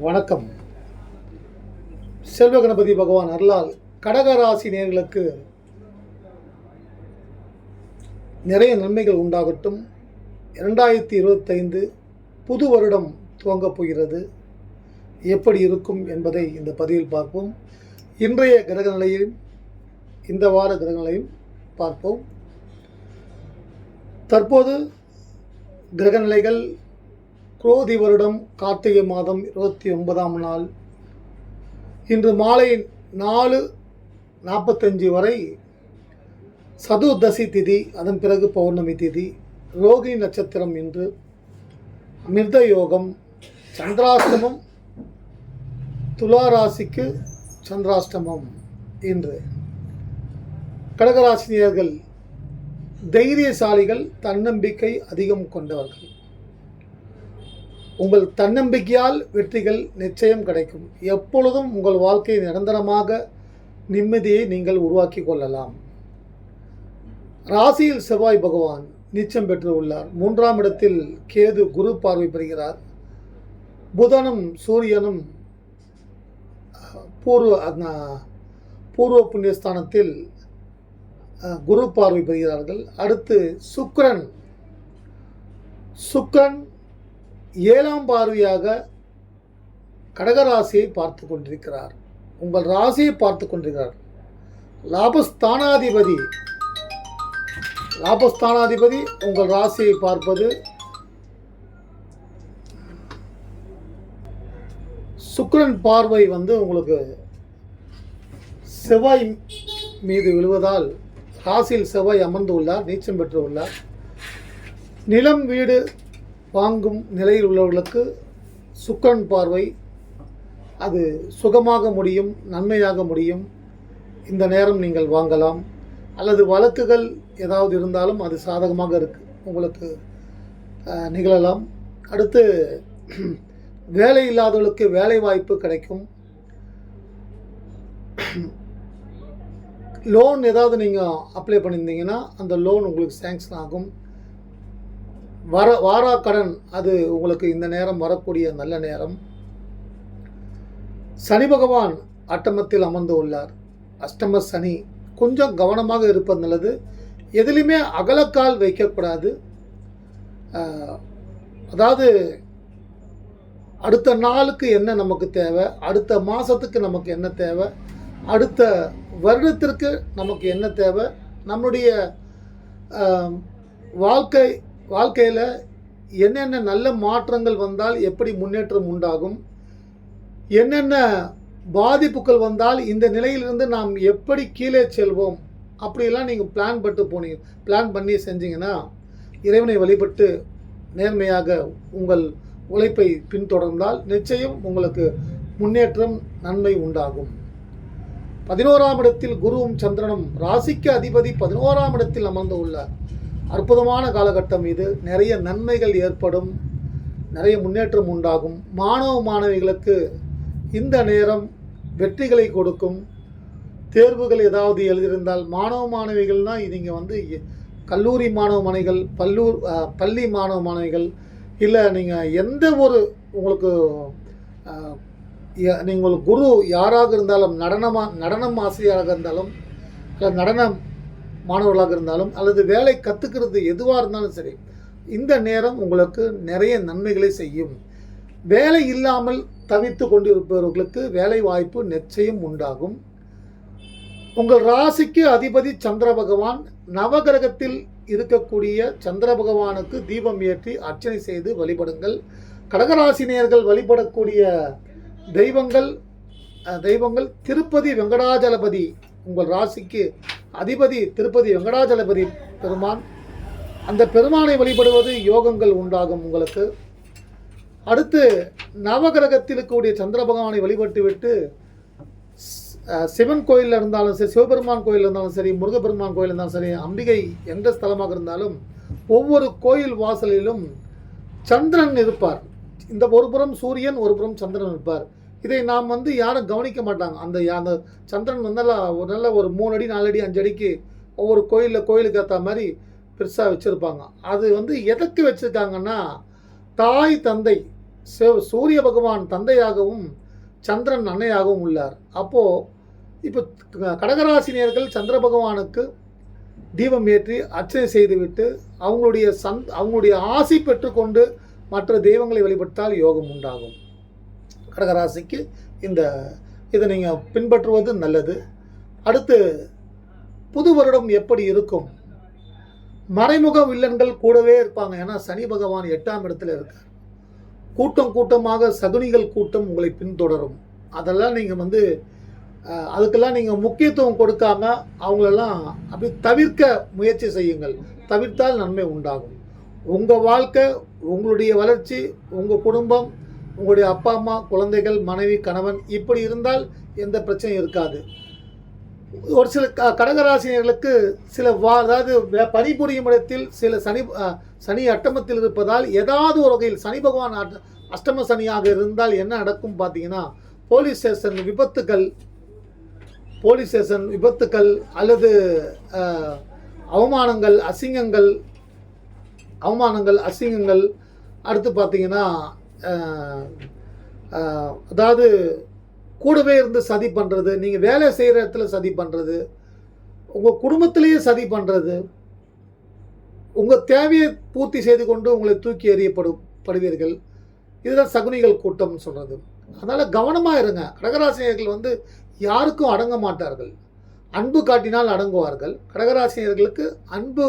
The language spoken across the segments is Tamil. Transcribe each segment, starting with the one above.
வணக்கம். செல்வ கணபதி பகவான் அருளால் கடகராசி நேர்களுக்கு நிறைய நன்மைகள் உண்டாகட்டும். இரண்டாயிரத்தி இருபத்தைந்து புது வருடம் துவங்கப் போகிறது. எப்படி இருக்கும் என்பதை இந்த பதிவில் பார்ப்போம். இன்றைய கிரக நிலையையும் இந்த வார கிரக நிலையும் பார்ப்போம். தற்போது கிரக நிலைகள் குரோதி வருடம் கார்த்திகை மாதம் இருபத்தி ஒன்பதாம் நாள். இன்று மாலை நாலு நாற்பத்தஞ்சு வரை சதுர்தசி திதி அதன் பிறகு பௌர்ணமி திதி ரோகிணி நட்சத்திரம் இன்று அமிர்த யோகம் சந்திராஷ்டமம் துலா ராசிக்கு சந்திராஷ்டமம் இன்று. கடகராசினியர்கள் தைரியசாலிகள் தன்னம்பிக்கை அதிகம் கொண்டவர்கள். உங்கள் தன்னம்பிக்கையால் வெற்றிகள் நிச்சயம் கிடைக்கும். எப்பொழுதும் உங்கள் வாழ்க்கை நிரந்தரமாக நிம்மதியை நீங்கள் உருவாக்கி கொள்ளலாம். ராசியில் செவ்வாய் பகவான் நீச்சம் பெற்று உள்ளார். மூன்றாம் இடத்தில் கேது குரு பார்வை பெறுகிறார். புதனும் சூரியனும் பூர்வ பூர்வ புண்ணியஸ்தானத்தில் குரு பார்வை பெறுகிறார்கள். அடுத்து சுக்ரன் சுக்ரன் ஏழாம் பார்வையாக கடகராசியை பார்த்து கொண்டிருக்கிறார். உங்கள் ராசியை பார்த்து கொண்டிருக்கிறார். லாபஸ்தானாதிபதி. லாபஸ்தானாதிபதி உங்கள் ராசியை பார்ப்பது சுக்கரன் பார்வை வந்து உங்களுக்கு செவ்வாய் மீது விழுவதால் ராசியில் செவ்வாய் அமர்ந்து உள்ளார் நீச்சம் பெற்று உள்ளார். நிலம் வீடு வாங்கும் நிலையில் உள்ளவர்களுக்கு சுக்கரன் பார்வை. அது சுகமாக முடியும் நன்மையாக முடியும். இந்த நேரம் நீங்கள் வாங்கலாம். அல்லது வழக்குகள் ஏதாவது இருந்தாலும் அது சாதகமாக இருக்கு. உங்களுக்கு நிகழலாம். அடுத்து வேலை இல்லாதவர்களுக்கு வேலை வாய்ப்பு கிடைக்கும். லோன் ஏதாவது நீங்கள் அப்ளை பண்ணியிருந்தீங்கன்னா அந்த லோன் உங்களுக்கு சேங்ஷன் ஆகும். வர வாரா கடன் அது உங்களுக்கு இந்த நேரம் வரக்கூடிய நல்ல நேரம். சனி பகவான் அட்டமத்தில் அமர்ந்து உள்ளார். அஷ்டம சனி கொஞ்சம் கவனமாக இருப்பது நல்லது. எதுலையுமே அகலக்கால் வைக்கக்கூடாது. அதாவது அடுத்த நாளுக்கு என்ன நமக்கு தேவை? அடுத்த மாதத்துக்கு நமக்கு என்ன தேவை? அடுத்த வருடத்திற்கு நமக்கு என்ன தேவை? நம்முடைய வாழ்க்கை வாழ்க்கையில் என்னென்ன நல்ல மாற்றங்கள் வந்தால் எப்படி முன்னேற்றம் உண்டாகும்? என்னென்ன பாதிப்புகள் வந்தால் இந்த நிலையிலிருந்து நாம் எப்படி கீழே செல்வோம்? அப்படியெல்லாம் நீங்கள் பிளான் பட்டு போனீங்க. பிளான் பண்ணி செஞ்சீங்கன்னா இறைவனை வழிபட்டு நேர்மையாக உங்கள் உழைப்பை பின்தொடர்ந்தால் நிச்சயம் உங்களுக்கு முன்னேற்றம் நன்மை உண்டாகும். பதினோராம் இடத்தில் குருவும் சந்திரனும் ராசிக்கு அதிபதி பதினோராம் இடத்தில் அமர்ந்து உள்ளார். அற்புதமான காலகட்டம் இது. நிறைய நன்மைகள் ஏற்படும். நிறைய முன்னேற்றம் உண்டாகும். மாணவ மாணவிகளுக்கு இந்த நேரம் வெற்றிகளை கொடுக்கும். தேர்வுகள் ஏதாவது எழுதியிருந்தால் மாணவ மாணவிகள்னால் நீங்கள் வந்து எ- கல்லூரி மாணவ மாணவிகள் பல்லூர் பள்ளி மாணவ மாணவிகள் இல்லை நீங்கள் எந்த ஒரு உங்களுக்கு நீங்கள் குரு யாராக இருந்தாலும் நடனமாக நடனம் ஆசிரியராக இருந்தாலும் இல்லை நடனம் மாணவர்களாக இருந்தாலும் அல்லது வேலை கற்றுக்கிறது எதுவாக இருந்தாலும் சரி இந்த நேரம் உங்களுக்கு நிறைய நன்மைகளை செய்யும். வேலை இல்லாமல் தவித்து கொண்டிருப்பவர்களுக்கு வேலை வாய்ப்பு நிச்சயம் உண்டாகும். உங்கள் ராசிக்கு அதிபதி சந்திர பகவான் நவகிரகத்தில் இருக்கக்கூடிய சந்திர பகவானுக்கு தீபம் ஏற்றி அர்ச்சனை செய்து வழிபடுங்கள். கடகராசினியர்கள் வழிபடக்கூடிய தெய்வங்கள் தெய்வங்கள் திருப்பதி வெங்கடாஜலபதி உங்கள் ராசிக்கு அதிபதி திருப்பதி வெங்கடாஜலபதி பெருமான் அந்த பெருமானை வழிபடுவது யோகங்கள் உண்டாகும் உங்களுக்கு. அடுத்து நவகிரகத்தில் இருக்கக்கூடிய சந்திர பகவானை வழிபட்டு விட்டு சிவன் கோயிலில் இருந்தாலும் சரி சிவபெருமான் கோயில் இருந்தாலும் சரி முருகப்பெருமான் கோயில் இருந்தாலும் சரி அம்பிகை எந்த ஸ்தலமாக இருந்தாலும் ஒவ்வொரு கோயில் வாசலிலும் சந்திரன் இருப்பார். இந்த ஒரு புறம் சூரியன் ஒரு புறம் சந்திரன் இருப்பார். இதை நாம் வந்து யாரும் கவனிக்க மாட்டாங்க. அந்த அந்த சந்திரன் வந்து நல்லா ஒரு நல்ல ஒரு மூணு அடி நாலு அடி அஞ்சு அடிக்கு ஒவ்வொரு கோயிலில் கோயிலுக்கு ஏற்ற மாதிரி பெருசாக வச்சுருப்பாங்க. அது வந்து எதற்கு வச்சுருக்காங்கன்னா தாய் தந்தை சூரிய பகவான் தந்தையாகவும் சந்திரன் அன்னையாகவும் உள்ளார். அப்போது இப்போ கடகராசினியர்கள் சந்திர பகவானுக்கு தீபம் ஏற்றி அர்ச்சனை செய்துவிட்டு அவங்களுடைய சந் அவங்களுடைய ஆசை பெற்றுக்கொண்டு மற்ற தெய்வங்களை வழிபட்டால் யோகம் உண்டாகும். கடகராசிக்கு இந்த இதை நீங்கள் பின்பற்றுவது நல்லது. அடுத்து புது வருடம் எப்படி இருக்கும்? மறைமுக வில்லன்கள் கூடவே இருப்பாங்க. ஏன்னா சனி பகவான் எட்டாம் இடத்துல இருக்கார். கூட்டம் கூட்டமாக சகுனிகள் கூட்டம் உங்களை பின்தொடரும். அதெல்லாம் நீங்கள் வந்து அதுக்கெல்லாம் நீங்கள் முக்கியத்துவம் கொடுக்காம அவங்களெல்லாம் அப்படி தவிர்க்க முயற்சி செய்யுங்கள். தவிர்த்தால் நன்மை உண்டாகும். உங்கள் வாழ்க்கை உங்களுடைய வளர்ச்சி உங்கள் குடும்பம் உங்களுடைய அப்பா அம்மா குழந்தைகள் மனைவி கணவன் இப்படி இருந்தால் எந்த பிரச்சனையும் இருக்காது. ஒரு சில க கடகராசினியர்களுக்கு சில வா அதாவது பணிபுரியும் இடத்தில் சில சனி சனி அட்டமத்தில் இருப்பதால் ஏதாவது ஒரு வகையில் சனி பகவான் அட்ட- அஷ்டம சனியாக இருந்தால் என்ன நடக்கும் பார்த்தீங்கன்னா போலீஸ் ஸ்டேஷன் விபத்துக்கள் போலீஸ் ஸ்டேஷன் விபத்துக்கள் அல்லது அவமானங்கள் அசிங்கங்கள் அவமானங்கள் அசிங்கங்கள் அடுத்து பார்த்தீங்கன்னா அதாவது கூடவே இருந்து சதி பண்ணுறது நீங்கள் வேலை செய்கிற இடத்துல சதி பண்ணுறது உங்கள் குடும்பத்திலேயே சதி பண்ணுறது உங்கள் தேவையை பூர்த்தி செய்து கொண்டு உங்களை தூக்கி எறியப்படும் படுவீர்கள். இதுதான் சகுனிகள் கூட்டம்னு சொல்கிறது அதனால் கவனமாக இருங்க. கடகராசினியர்கள் வந்து யாருக்கும் அடங்க மாட்டார்கள். அன்பு காட்டினால் அடங்குவார்கள். கடகராசினியர்களுக்கு அன்பு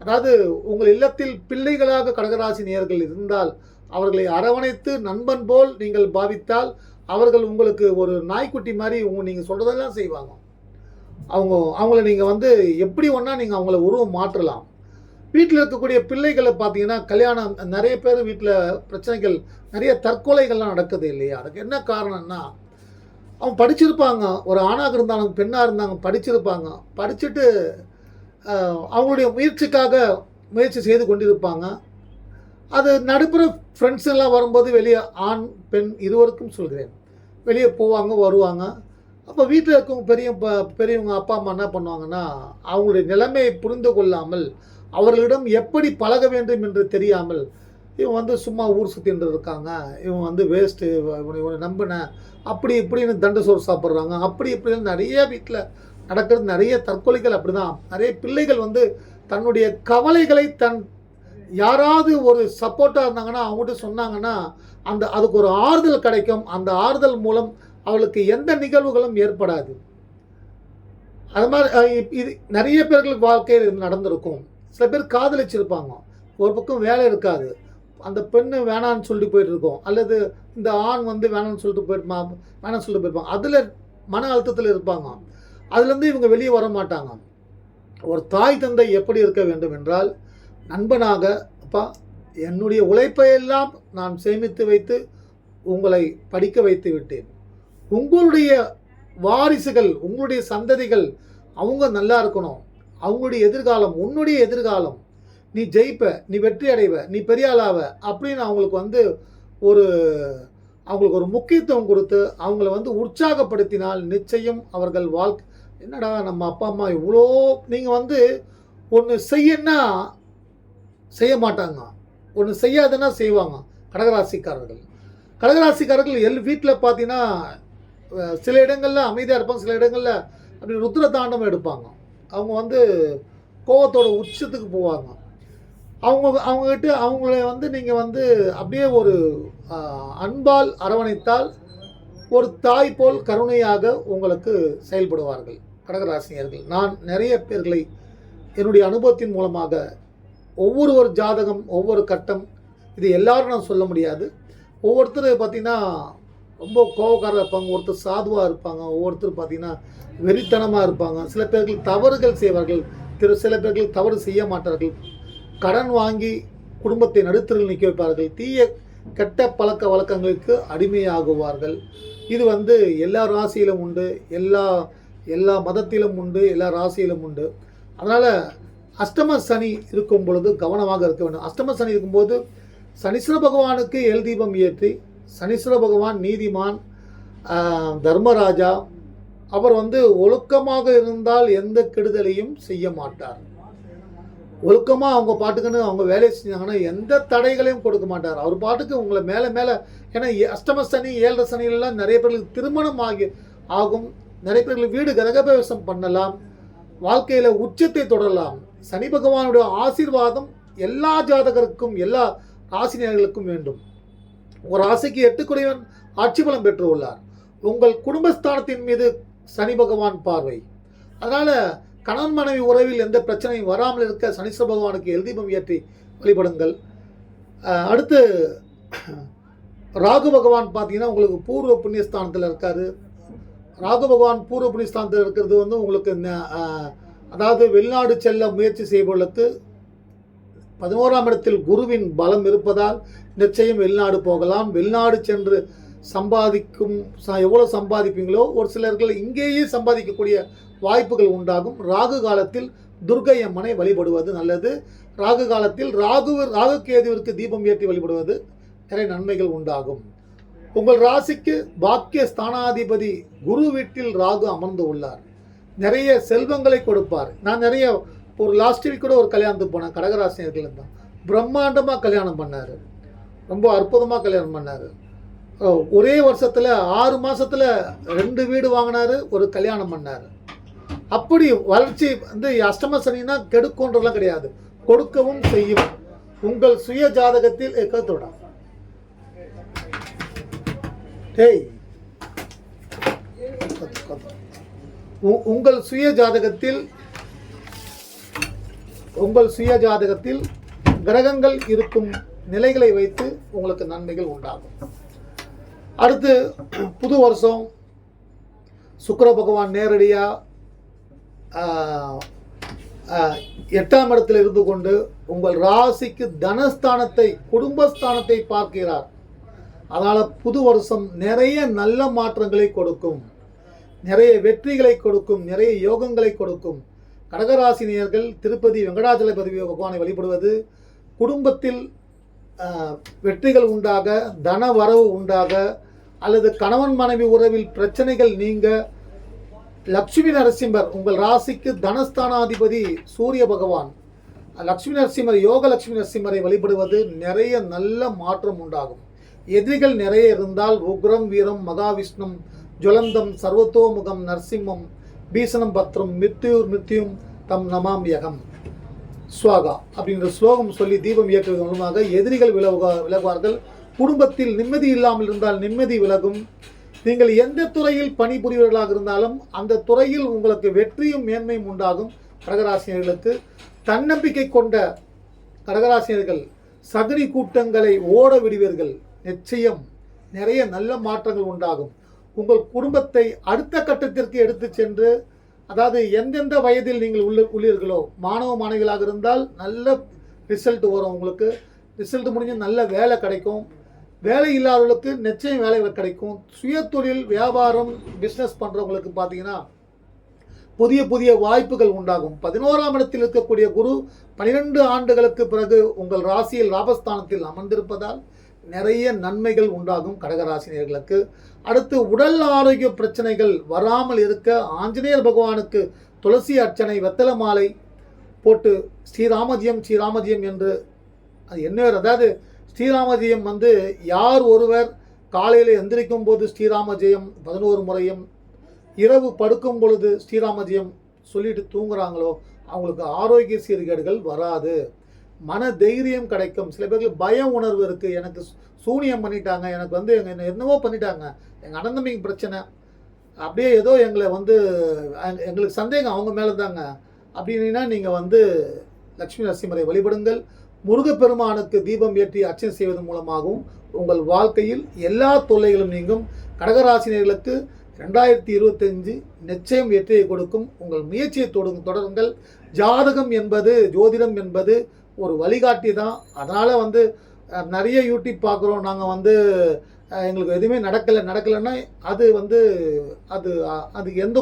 அதாவது உங்கள் இல்லத்தில் பிள்ளைகளாக கடகராசி நேயர்கள் இருந்தால் அவர்களை அரவணைத்து நண்பன் போல் நீங்கள் பாவித்தால் அவர்கள் உங்களுக்கு ஒரு நாய்க்குட்டி மாதிரி உங்க நீங்கள் சொல்கிறதெல்லாம் செய்வாங்க. அவங்க அவங்கள நீங்கள் வந்து எப்படி ஒன்றா நீங்கள் அவங்கள உருவம் மாற்றலாம். வீட்டில் இருக்கக்கூடிய பிள்ளைகளை பார்த்தீங்கன்னா கல்யாணம் நிறைய பேர் வீட்டில் பிரச்சனைகள் நிறைய தற்கொலைகள்லாம் நடக்குது இல்லையா? அதுக்கு என்ன காரணம்னா அவங்க படிச்சிருப்பாங்க. ஒரு ஆணாக இருந்தாலும் பெண்ணாக இருந்தாங்க படிச்சிருப்பாங்க. படிச்சுட்டு அவங்களுடைய முயற்சிக்காக முயற்சி செய்து கொண்டிருப்பாங்க. அது நடுப்புற ஃப்ரெண்ட்ஸ் எல்லாம் வரும்போது வெளியே ஆண் பெண் இருவருக்கும் சொல்கிறேன். வெளியே போவாங்க வருவாங்க. அப்போ வீட்டில் இருக்கவங்க பெரிய ப- பெரியவங்க அப்பா அம்மா என்ன பண்ணுவாங்கன்னா அவங்களுடைய நிலைமையை புரிந்து கொள்ளாமல் அவர்களிடம் எப்படி பழக வேண்டும் என்று தெரியாமல் இவன் வந்து சும்மா ஊர் சுற்றின்னு இருக்காங்க இவன் வந்து வேஸ்ட்டு இவனை இவனை நம்பினேன் அப்படி இப்படின்னு தண்டு சோறு சாப்பிட்றாங்க. அப்படி இப்படின்னு நிறைய வீட்டில் நடக்கிறது நிறைய தற்கொலைகள் அப்படிதான். நிறைய பிள்ளைகள் வந்து தன்னுடைய கவலைகளை தன் யாராவது ஒரு சப்போர்ட்டாக இருந்தாங்கன்னா அவங்ககிட்ட சொன்னாங்கன்னா அந்த அதுக்கு ஒரு ஆறுதல் கிடைக்கும். அந்த ஆறுதல் மூலம் அவளுக்கு எந்த நிகழ்வுகளும் ஏற்படாது. அது மாதிரி இது நிறைய பேர்களுக்கு வாழ்க்கையில் இது நடந்திருக்கும். சில பேர் காதலிச்சிருப்பாங்க. ஒரு பக்கம் வேலை இருக்காது. அந்த பெண்ணு வேணான்னு சொல்லிட்டு போயிட்டு இருக்கோம் அல்லது இந்த ஆண் வந்து வேணாம்னு சொல்லிட்டு போயிருப்பா வேணாம் சொல்லிட்டு போயிருப்பாங்க. அதில் மன அழுத்தத்தில் இருப்பாங்க. அதுலேருந்து இவங்க வெளியே வர மாட்டாங்க. ஒரு தாய் தந்தை எப்படி இருக்க வேண்டும் என்றால் நண்பனாக அப்பா என்னுடைய உழைப்பை எல்லாம் நான் சேமித்து வைத்து உங்களை படிக்க வைத்து விட்டேன். உங்களுடைய வாரிசுகள் உங்களுடைய சந்ததிகள் அவங்க நல்லா இருக்கணும். அவங்களுடைய எதிர்காலம் உன்னுடைய எதிர்காலம். நீ ஜெயிப்ப நீ வெற்றி அடைவ நீ பெரிய ஆளாவ அப்படின்னு அவங்களுக்கு வந்து ஒரு அவங்களுக்கு ஒரு முக்கியத்துவம் கொடுத்து அவங்கள வந்து உற்சாகப்படுத்தினால் நிச்சயம் அவர்கள் வாழ்க்கை என்னடா நம்ம அப்பா அம்மா இவ்வளோ நீங்கள் வந்து ஒன்று செய்யன்னா செய்ய மாட்டாங்க ஒன்று செய்யாதுன்னா செய்வாங்க கடகராசிக்காரர்கள். கடகராசிக்காரர்கள் எல் வீட்டில் பார்த்தீங்கன்னா சில இடங்களில் அமைதியாக இருப்பாங்க சில இடங்களில் அப்படி ருத்ர தாண்டவம் எடுப்பாங்க. அவங்க வந்து கோவத்தோட உச்சத்துக்கு போவாங்க. அவங்க அவங்ககிட்ட அவங்கள வந்து நீங்கள் வந்து அப்படியே ஒரு அன்பால் அரவணைத்தால் ஒரு தாய் போல் கருணையாக உங்களுக்கு செயல்படுவார்கள் கடகராசினியர்கள். நான் நிறைய பேர்களை என்னுடைய அனுபவத்தின் மூலமாக ஒவ்வொரு ஒரு ஜாதகம் ஒவ்வொரு கட்டம் இது எல்லாரும் நான் சொல்ல முடியாது. ஒவ்வொருத்தர் பார்த்திங்கன்னா ரொம்ப கோவக்காரராக இருப்பாங்க ஒருத்தர் சாதுவாக இருப்பாங்க ஒவ்வொருத்தர் பார்த்திங்கன்னா வெறித்தனமாக இருப்பாங்க. சில பேர்கள் தவறுகள் செய்வார்கள் திரு சில பேர்கள் தவறு செய்ய மாட்டார்கள். கடன் வாங்கி குடும்பத்தை நடுத்தரில் நிற்க வைப்பார்கள். தீய கெட்ட பழக்க வழக்கங்களுக்கு அடிமையாகுவார்கள். இது வந்து எல்லா ராசியிலும் உண்டு எல்லா எல்லா மதத்திலும் உண்டு எல்லா ராசியிலும் உண்டு. அதனால் அஷ்டம சனி இருக்கும் பொழுது கவனமாக இருக்க வேண்டும். அஷ்டம சனி இருக்கும்போது சனீஸ்வர பகவானுக்கு எல் தீபம் ஏற்றி சனீஸ்வர பகவான் நீதிமான் தர்மராஜா அவர் வந்து ஒழுக்கமாக இருந்தால் எந்த கெடுதலையும் செய்ய மாட்டார். ஒழுக்கமாக அவங்க பாட்டுக்குன்னு அவங்க வேலையை செஞ்சாங்கன்னா எந்த தடைகளையும் கொடுக்க மாட்டார். அவர் பாட்டுக்கு உங்களை மேலே மேலே ஏன்னா அஷ்டம சனி ஏழரை சனியிலலாம் நிறைய பேர்களுக்கு திருமணம் ஆகி ஆகும். நிறைய பேர்களுக்கு வீடு கிரகபிரவேசம் பண்ணலாம். வாழ்க்கையில் உச்சத்தை தொடரலாம். சனி பகவானுடைய ஆசீர்வாதம் எல்லா ஜாதகருக்கும் எல்லா ராசினியர்களுக்கும் வேண்டும். ஒரு ராசிக்கு எட்டுக்குடையவன் ஆட்சி பலம் பெற்று உள்ளார் உங்கள் குடும்பஸ்தானத்தின் மீது சனி பகவான் பார்வை. அதனால் கணவன் மனைவி உறவில் எந்த பிரச்சனையும் வராமல் இருக்க சனீஸ்வர பகவானுக்கு எல்தீபம் ஏற்றி வழிபடுங்கள். அடுத்து ராகு பகவான் பார்த்தீங்கன்னா உங்களுக்கு பூர்வ புண்ணியஸ்தானத்தில் இருக்காரு. ராகு பகவான் பூர்வ புண்ணியஸ்தானத்தில் இருக்கிறது வந்து உங்களுக்கு ந- அதாவது வெளிநாடு செல்ல முயற்சி செய்பவர்களுக்கு பதினோராம் இடத்தில் குருவின் பலம் இருப்பதால் நிச்சயம் வெளிநாடு போகலாம். வெளிநாடு சென்று சம்பாதிக்கும் எவ்வளோ சம்பாதிப்பீங்களோ ஒரு சிலர்கள் இங்கேயே சம்பாதிக்கக்கூடிய வாய்ப்புகள் உண்டாகும். ராகு காலத்தில் துர்க்கை அம்மனை வழிபடுவது நல்லது. ராகு காலத்தில் ராகு ராகு கேதுவிற்கு தீபம் ஏற்றி வழிபடுவது நிறைய நன்மைகள் உண்டாகும். உங்கள் ராசிக்கு பாக்கிய ஸ்தானாதிபதி குரு வீட்டில் ராகு அமர்ந்து உள்ளார். நிறைய செல்வங்களை கொடுப்பார். நான் நிறைய ஒரு லாஸ்ட் வீக் கூட ஒரு கல்யாணத்துக்கு போனேன். கடகராசினியர்கள் தான். பிரம்மாண்டமாக கல்யாணம் பண்ணார். ரொம்ப அற்புதமாக கல்யாணம் பண்ணார். ஒரே வருஷத்தில் ஆறு மாதத்தில் ரெண்டு வீடு வாங்கினாரு ஒரு கல்யாணம் பண்ணார். அப்படி வளர்ச்சி வந்து அஷ்டம சனினா கெடுக்குன்றதுலாம் கிடையாது. கொடுக்கவும் செய்யும். உங்கள் சுய ஜாதகத்தில் கருத்தோட டேய். உங்கள் சுய ஜாதகத்தில் உங்கள் சுய ஜாதகத்தில் கிரகங்கள் இருக்கும் நிலைகளை வைத்து உங்களுக்கு நன்மைகள் உண்டாகும். அடுத்து புது வருஷம் சுக்கர பகவான் நேரடியாக எட்டாம் இடத்தில் இருந்து கொண்டு உங்கள் ராசிக்கு தனஸ்தானத்தை குடும்பஸ்தானத்தை பார்க்கிறார். அதனால் புது வருஷம் நிறைய நல்ல மாற்றங்களை கொடுக்கும். நிறைய வெற்றிகளை கொடுக்கும் நிறைய யோகங்களை கொடுக்கும். கடகராசினியர்கள் திருப்பதி வெங்கடாச்சலபதி பகவானை வழிபடுவது குடும்பத்தில் வெற்றிகள் உண்டாக தன வரவு உண்டாக அல்லது கணவன் மனைவி உறவில் பிரச்சனைகள் நீங்க லக்ஷ்மி நரசிம்மர் உங்கள் ராசிக்கு தனஸ்தானாதிபதி சூரிய பகவான். லக்ஷ்மி நரசிம்மர் யோக லக்ஷ்மி நரசிம்மரை வழிபடுவது நிறைய நல்ல மாற்றம் உண்டாகும். எதிரிகள் நிறைய இருந்தால் உக்ரம் வீரம் மகாவிஷ்ணம் ஜுவலந்தம் சர்வத்தோமுகம் நரசிம்மம் பீசனம் பத்ரம் மிருத்யூர் மித்யும் தம் நமாமியகம் ஸ்வாகா அப்படிங்கிற ஸ்லோகம் சொல்லி தீபம் இயக்குவதன் மூலமாக எதிரிகள் விலகுவா விலகுவார்கள். குடும்பத்தில் நிம்மதி இல்லாமல் இருந்தால் நிம்மதி விலகும். நீங்கள் எந்த துறையில் பணிபுரிவர்களாக இருந்தாலும் அந்த துறையில் உங்களுக்கு வெற்றியும் மேன்மையும் உண்டாகும் கடகராசினியர்களுக்கு. தன்னம்பிக்கை கொண்ட கடகராசினியர்கள் சகுனி கூட்டங்களை ஓட விடுவீர்கள். நிச்சயம் நிறைய நல்ல மாற்றங்கள் உண்டாகும். உங்கள் குடும்பத்தை அடுத்த கட்டத்திற்கு எடுத்து சென்று அதாவது எந்தெந்த வயதில் நீங்கள் உள்ள உள்ளீர்களோ மாணவ மாணவிகளாக இருந்தால் நல்ல ரிசல்ட் வரும் உங்களுக்கு. ரிசல்ட் முடிஞ்சு நல்ல வேலை கிடைக்கும். வேலை இல்லாதவர்களுக்கு நிச்சயம் வேலை கிடைக்கும். சுய தொழில் வியாபாரம் பிஸ்னஸ் பண்ணுறவங்களுக்கு பார்த்தீங்கன்னா புதிய புதிய வாய்ப்புகள் உண்டாகும். பதினோராம் இடத்தில் இருக்கக்கூடிய குரு பனிரெண்டு ஆண்டுகளுக்கு பிறகு உங்கள் ராசியில் லாபஸ்தானத்தில் அமர்ந்திருப்பதால் நிறைய நன்மைகள் உண்டாகும் கடகராசினியர்களுக்கு. அடுத்து உடல் ஆரோக்கிய பிரச்சனைகள் வராமல் இருக்க ஆஞ்சநேயர் பகவானுக்கு துளசி அர்ச்சனை வெத்தலை மாலை போட்டு ஸ்ரீராமஜியம் ஸ்ரீராமஜியம் என்று அது என்ன அதாவது ஸ்ரீராமஜெயம் வந்து யார் ஒருவர் காலையில் எந்திரிக்கும் போது ஸ்ரீராமஜெயம் பதினோரு முறையும் இரவு படுக்கும் பொழுது ஸ்ரீராமஜெயம் சொல்லிட்டு தூங்குறாங்களோ அவங்களுக்கு ஆரோக்கிய சீர்கேடுகள் வராது. மன தைரியம் கிடைக்கும். சில பேருக்கு பய உணர்வு இருக்குது எனக்கு சூனியம் பண்ணிட்டாங்க. எனக்கு வந்து எங்கள் என்ன என்னவோ பண்ணிட்டாங்க. எங்கள் அனந்தமிக்கு பிரச்சனை. அப்படியே ஏதோ எங்களை வந்து எங்களுக்கு சந்தேகம் அவங்க மேலே தாங்க அப்படின்னா நீங்கள் வந்து லக்ஷ்மி நரசிம்மரை வழிபடுங்கள். முருகப்பெருமானுக்கு தீபம் ஏற்றி அர்ச்சனை செய்வதன் மூலமாகவும் உங்கள் வாழ்க்கையில் எல்லா தொல்லைகளும் நீங்கும். கடகராசினியர்களுக்கு ரெண்டாயிரத்தி இருபத்தஞ்சு நிச்சயம் வெற்றியை கொடுக்கும். உங்கள் முயற்சியை தொடருங்கள். ஜாதகம் என்பது ஜோதிடம் என்பது ஒரு வழிகாட்டி தான். அதனால் வந்து நிறைய யூடியூப் பார்க்குறோம் நாங்கள் வந்து எங்களுக்கு எதுவுமே நடக்கலை. நடக்கலைன்னா அது வந்து அது அது எந்த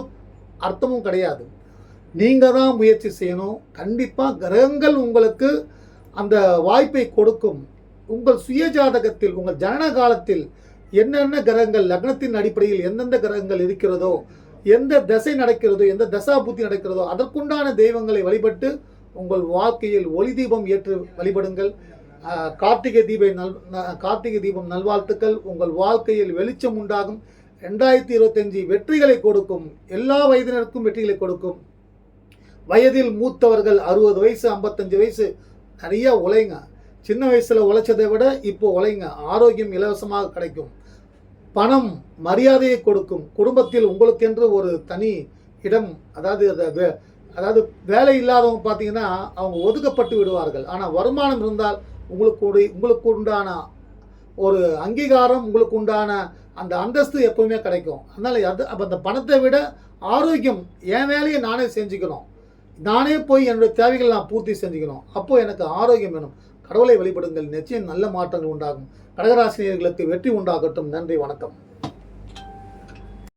அர்த்தமும் கிடையாது. நீங்கள் தான் முயற்சி செய்யணும். கண்டிப்பாக கிரகங்கள் உங்களுக்கு அந்த வாய்ப்பை கொடுக்கும். உங்கள் சுய ஜாதகத்தில் உங்கள் ஜனன காலத்தில் என்னென்ன கிரகங்கள் லக்னத்தின் அடிப்படையில் எந்தெந்த கிரகங்கள் இருக்கிறதோ எந்த தசை நடக்கிறதோ எந்த தசா புத்தி நடக்கிறதோ அதற்குண்டான தெய்வங்களை வழிபட்டு உங்கள் வாழ்க்கையில் ஒளி தீபம் ஏற்று வழிபடுங்கள். கார்த்திகை தீப நல் ந- கார்த்திகை தீபம் நல்வாழ்த்துக்கள். உங்கள் வாழ்க்கையில் வெளிச்சம் உண்டாகும். ரெண்டாயிரத்தி இருபத்தஞ்சி வெற்றிகளை கொடுக்கும். எல்லா வயதினருக்கும் வெற்றிகளை கொடுக்கும். வயதில் மூத்தவர்கள் அறுபது வயசு ஐம்பத்தஞ்சு வயசு. நிறைய உழைங்க. சின்ன வயசில் உழைச்சதை விட இப்போ உழைங்க. ஆரோக்கியம் இலவசமாக கிடைக்கும். பணம் மரியாதையை கொடுக்கும். குடும்பத்தில் உங்களுக்கென்று ஒரு தனி இடம் அதாவது அதாவது வேலை இல்லாதவங்க பார்த்தீங்கன்னா அவங்க ஒதுக்கப்பட்டு விடுவார்கள். ஆனால் வருமானம் இருந்தால் உங்களுக்கு உங்களுக்கு உண்டான ஒரு அங்கீகாரம் உங்களுக்கு உண்டான அந்த அந்தஸ்து எப்பவுமே கிடைக்கும். அதனால் அது அப்போ அந்த பணத்தை விட ஆரோக்கியம் என் வேலையை நானே செஞ்சுக்கணும். நானே போய் என்னுடைய தேவைகளை நான் பூர்த்தி செஞ்சுக்கணும். அப்போது எனக்கு ஆரோக்கியம் வேணும். கடவுளை வழிபடுங்கள். நிச்சயம் நல்ல மாற்றங்கள் உண்டாகும். கடகராசினியர்களுக்கு வெற்றி உண்டாகட்டும். நன்றி வணக்கம்.